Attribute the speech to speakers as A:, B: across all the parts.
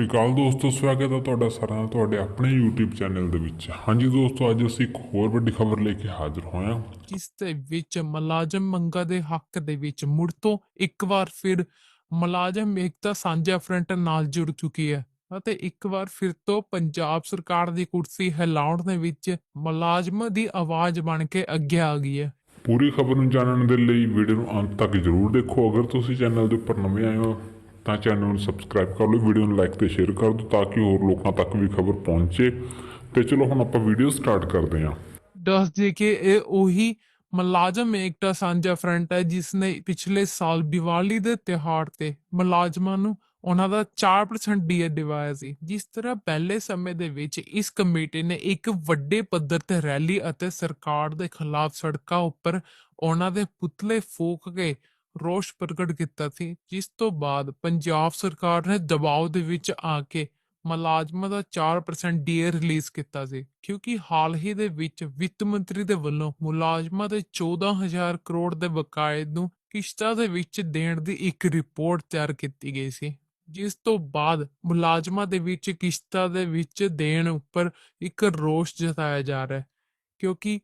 A: ਸ਼੍ਰੀ ਅਕਾਲ ਦੋਸਤੋ ਸਵਾਗਤ ਹੈ ਤੁਹਾਡਾ ਸਾਰਿਆਂ ਦਾ ਤੁਹਾਡੇ ਆਪਣੇ YouTube ਚੈਨਲ ਦੇ ਵਿੱਚ। ਹਾਂਜੀ ਦੋਸਤੋ ਅੱਜ ਅਸੀਂ ਇੱਕ ਹੋਰ ਵੱਡੀ ਖਬਰ ਲੈ ਕੇ ਹਾਜ਼ਰ ਹੋਏ ਹਾਂ।
B: ਜਿਸ ਦੇ ਵਿੱਚ ਮੁਲਾਜ਼ਮ ਮੰਗਾਂ ਦੇ ਹੱਕ ਦੇ ਵਿੱਚ ਮੁੜ ਤੋਂ ਇੱਕ ਵਾਰ ਫਿਰ ਮੁਲਾਜ਼ਮ ਏਕਤਾ ਸਾਂਝਾ ਫਰੰਟ ਨਾਲ ਜੁੜ ਚੁੱਕੀ ਹੈ ਅਤੇ ਇੱਕ ਵਾਰ ਫਿਰ ਤੋਂ ਪੰਜਾਬ ਸਰਕਾਰ ਦੀ ਕੁਰਸੀ ਹਿਲਾਉਣ ਦੇ ਵਿੱਚ ਮੁਲਾਜ਼ਮਾਂ ਦੀ ਆਵਾਜ਼ ਬਣ ਕੇ ਅੱਗੇ ਆ ਗਈ ਹੈ।
A: ਪੂਰੀ ਖਬਰ ਨੂੰ ਜਾਣਨ ਦੇ ਲਈ ਵੀਡੀਓ ਨੂੰ ਅੰਤ ਤੱਕ ਜਰੂਰ ਦੇਖੋ। ਅਗਰ ਤੁਸੀਂ ਚੈਨਲ ਦੇ ਉੱਪਰ ਨਵੇਂ ਆਏ ਹੋ ਤਾਂ ਚੈਨਲ ਨੂੰ ਸਬਸਕ੍ਰਾਈਬ ਕਰ ਲਓ ਵੀਡੀਓ ਨੂੰ ਲਾਈਕ ਤੇ ਸ਼ੇਅਰ ਕਰ ਦਿਓ ਤਾਂ ਕਿ ਹੋਰ ਲੋਕਾਂ ਤੱਕ ਵੀ ਖਬਰ ਪਹੁੰਚੇ। ਤੇ ਚਲੋ ਹੁਣ ਆਪਾਂ ਵੀਡੀਓ ਸਟਾਰਟ ਕਰਦੇ ਹਾਂ।
B: ਦੱਸ ਦੇ ਕਿ ਇਹ ਉਹੀ ਮੁਲਾਜ਼ਮ ਏਕਤਾ ਸਾਂਝਾ ਫਰੰਟ ਹੈ ਜਿਸ ਨੇ ਪਿਛਲੇ ਸਾਲ ਦੀਵਾਲੀ ਦੇ ਤਿਉਹਾਰ ਤੇ ਮੁਲਾਜ਼ਮਾਂ ਨੂੰ ਉਹਨਾਂ ਦਾ 4% ਡੀਏ ਦਿਵਾਇਆ ਸੀ। ਜਿਸ ਤਰ੍ਹਾਂ ਪਹਿਲੇ ਸਮੇਂ ਦੇ ਵਿੱਚ ਇਸ ਕਮੇਟੀ ਨੇ ਇੱਕ ਵੱਡੇ ਪੱਧਰ ਤੇ ਰੈਲੀ ਅਤੇ ਸਰਕਾਰ ਦੇ ਖਿਲਾਫ ਸੜਕਾਂ ਉੱਪਰ ਉਹਨਾਂ ਦੇ ਪੁਤਲੇ ਫੂਕ ਕੇ ਰੋਸ ਪ੍ਰਗਟ ਕੀਤਾ ਸੀ, ਜਿਸ ਤੋਂ ਬਾਅਦ ਪੰਜਾਬ ਸਰਕਾਰ ਨੇ ਦਬਾਅ ਦੇ ਵਿੱਚ ਆ ਕੇ ਮੁਲਾਜ਼ਮਾਂ ਦਾ 4% ਡੀਏ ਰਿਲੀਜ਼ ਕੀਤਾ ਸੀ, ਕਿਉਂਕਿ ਹਾਲ ਹੀ ਦੇ ਵਿੱਚ ਵਿੱਤ ਮੰਤਰੀ ਦੇ ਵੱਲੋਂ ਮੁਲਾਜ਼ਮਾਂ ਦੇ 14000 ਕਰੋੜ ਦੇ ਬਕਾਏ ਨੂੰ ਕਿਸ਼ਤਾਂ ਦੇ ਵਿੱਚ ਦੇਣ ਦੀ ਇੱਕ ਰਿਪੋਰਟ ਤਿਆਰ ਕੀਤੀ ਗਈ ਸੀ, ਜਿਸ ਤੋਂ ਬਾਅਦ ਮੁਲਾਜ਼ਮਾਂ ਦੇ ਵਿੱਚ ਕਿਸ਼ਤਾਂ ਦੇ ਵਿੱਚ ਦੇਣ ਉੱਪਰ ਇੱਕ ਰੋਸ ਜਤਾਇਆ ਜਾ ਰਿਹਾ ਹੈ, ਕਿਉਂਕਿ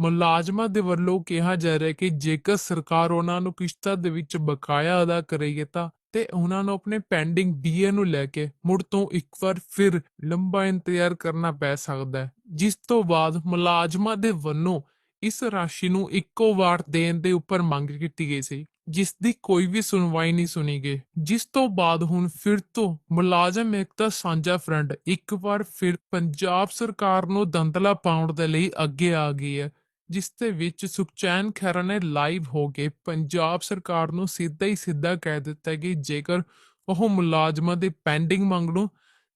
B: ਮੁਲਾਜ਼ਮਾਂ ਦੇ ਵੱਲੋਂ ਕਿਹਾ ਜਾ ਰਿਹਾ ਕਿ ਜੇਕਰ ਸਰਕਾਰ ਉਹਨਾਂ ਨੂੰ ਕਿਸ਼ਤਾਂ ਦੇ ਵਿੱਚ ਬਕਾਇਆ ਅਦਾ ਕਰੇਗੀ ਤਾਂ ਤੇ ਉਹਨਾਂ ਨੂੰ ਆਪਣੇ ਪੈਂਡਿੰਗ ਡੀਏ ਨੂੰ ਲੈ ਕੇ ਮੁੜ ਤੋਂ ਇੱਕ ਵਾਰ ਫਿਰ ਲੰਬਾ ਇੰਤਜ਼ਾਰ ਕਰਨਾ ਪੈ ਸਕਦਾ ਹੈ, ਜਿਸ ਤੋਂ ਬਾਅਦ ਮੁਲਾਜ਼ਮਾਂ ਦੇ ਵੱਲੋਂ ਇਸ ਰਾਸ਼ੀ ਨੂੰ ਇੱਕੋ ਵਾਰ ਦੇਣ ਦੇ ਉੱਪਰ ਮੰਗ ਕੀਤੀ ਗਈ ਸੀ, ਜਿਸ ਦੀ ਕੋਈ ਵੀ ਸੁਣਵਾਈ ਨਹੀਂ ਸੁਣੀ ਗਈ। ਜਿਸ ਤੋਂ ਬਾਅਦ ਹੁਣ ਫਿਰ ਤੋਂ ਮੁਲਾਜ਼ਮ ਏਕਤਾ ਸਾਂਝਾ ਫਰੰਟ ਇੱਕ ਵਾਰ ਫਿਰ ਪੰਜਾਬ ਸਰਕਾਰ ਨੂੰ ਦੰਦਲਾ ਪਾਉਣ ਦੇ ਲਈ ਅੱਗੇ ਆ ਗਈ ਹੈ। ਜਿਸ ਦੇ ਵਿੱਚ ਸੁਖਚੈਨ ਖਹਿਰਾ ਨੇ ਲਾਈਵ ਹੋ ਕੇ ਪੰਜਾਬ ਸਰਕਾਰ ਨੂੰ ਸਿੱਧਾ ਹੀ ਸਿੱਧਾ ਕਹਿ ਦਿੱਤਾ ਕਿ ਜੇਕਰ ਉਹ ਮੁਲਾਜ਼ਮਾਂ ਦੇ ਪੈਂਡਿੰਗ ਮੰਗ ਨੂੰ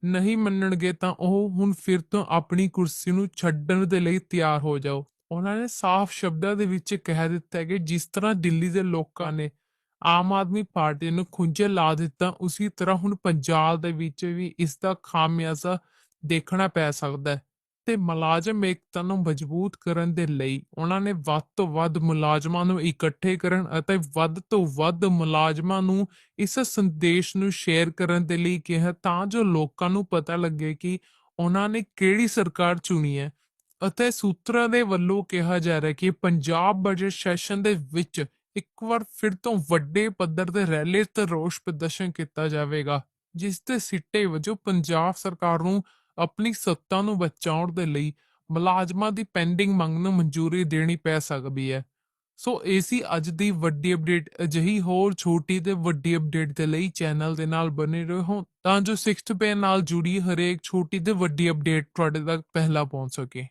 B: ਨਹੀਂ ਮੰਨਣਗੇ ਤਾਂ ਉਹ ਹੁਣ ਫਿਰ ਤੋਂ ਆਪਣੀ ਕੁਰਸੀ ਨੂੰ ਛੱਡਣ ਦੇ ਲਈ ਤਿਆਰ ਹੋ ਜਾਓ। ਉਹਨਾਂ ਨੇ ਸਾਫ਼ ਸ਼ਬਦਾਂ ਦੇ ਵਿੱਚ ਕਹਿ ਦਿੱਤਾ ਕਿ ਜਿਸ ਤਰ੍ਹਾਂ ਦਿੱਲੀ ਦੇ ਲੋਕਾਂ ਨੇ ਆਮ ਆਦਮੀ ਪਾਰਟੀ ਨੂੰ ਖੁੰਝੇ ਲਾ ਦਿੱਤਾ, ਉਸੇ ਤਰ੍ਹਾਂ ਹੁਣ ਪੰਜਾਬ ਦੇ ਵਿੱਚ ਵੀ ਇਸ ਦਾ ਖਾਮਿਆਜ਼ਾ ਦੇਖਣਾ ਪੈ ਸਕਦਾ ਹੈ। ਤੇ ਮੁਲਾਜ਼ਮ ਏਕਤਾ ਨੂੰ ਮਜ਼ਬੂਤ ਕਰਨ ਦੇ ਲਈ ਉਹਨਾਂ ਨੇ ਵੱਧ ਤੋਂ ਵੱਧ ਮੁਲਾਜ਼ਮਾਂ ਨੂੰ ਇਕੱਠੇ ਕਰਨ ਅਤੇ ਵੱਧ ਤੋਂ ਵੱਧ ਮੁਲਾਜ਼ਮਾਂ ਨੂੰ ਇਸ ਸੰਦੇਸ਼ ਨੂੰ ਸ਼ੇਅਰ ਕਰਨ ਦੇ ਲਈ ਕਿਹਾ ਤਾਂ ਜੋ ਲੋਕਾਂ ਨੂੰ ਪਤਾ ਲੱਗੇ ਕਿ ਉਹਨਾਂ ਨੇ ਕਿਹੜੀ ਸਰਕਾਰ ਚੁਣੀ ਹੈ ਅਤੇ ਸੂਤਰਾਂ ਦੇ ਵੱਲੋਂ ਕਿਹਾ ਜਾ ਰਿਹਾ ਕਿ ਪੰਜਾਬ ਬਜਟ ਸੈਸ਼ਨ ਦੇ ਵਿੱਚ ਇੱਕ ਵਾਰ ਫਿਰ ਤੋਂ ਵੱਡੇ ਪੱਧਰ ਤੇ ਰੈਲੀ ਤੇ ਰੋਸ ਪ੍ਰਦਰਸ਼ਨ ਕੀਤਾ ਜਾਵੇਗਾ, ਜਿਸ ਦੇ ਸਿੱਟੇ ਵਜੋਂ ਪੰਜਾਬ ਸਰਕਾਰ ਨੂੰ ਆਪਣੀ ਸੱਤਾ ਨੂੰ ਬਚਾਉਣ ਦੇ ਲਈ ਮੁਲਾਜ਼ਮਾਂ ਦੀ ਪੈਂਡਿੰਗ ਮੰਗ ਨੂੰ ਮਨਜ਼ੂਰੀ ਦੇਣੀ ਪੈ ਸਕਦੀ ਹੈ। ਸੋ ਇਹ ਸੀ ਅੱਜ ਦੀ ਵੱਡੀ ਅਪਡੇਟ ਅਜਿਹੀ ਹੋਰ ਛੋਟੀ ਤੇ ਵੱਡੀ ਅਪਡੇਟ ਦੇ ਲਈ ਚੈਨਲ ਦੇ ਨਾਲ ਬਨੇ ਰਹੋ ਤਾਂ ਜੋ 6th ਪੇ ਨਾਲ ਜੁੜੀ ਹਰੇਕ ਛੋਟੀ ਤੇ ਵੱਡੀ ਅਪਡੇਟ ਤੁਹਾਡੇ ਤੱਕ ਪਹਿਲਾਂ ਪਹੁੰਚ ਸਕੇ।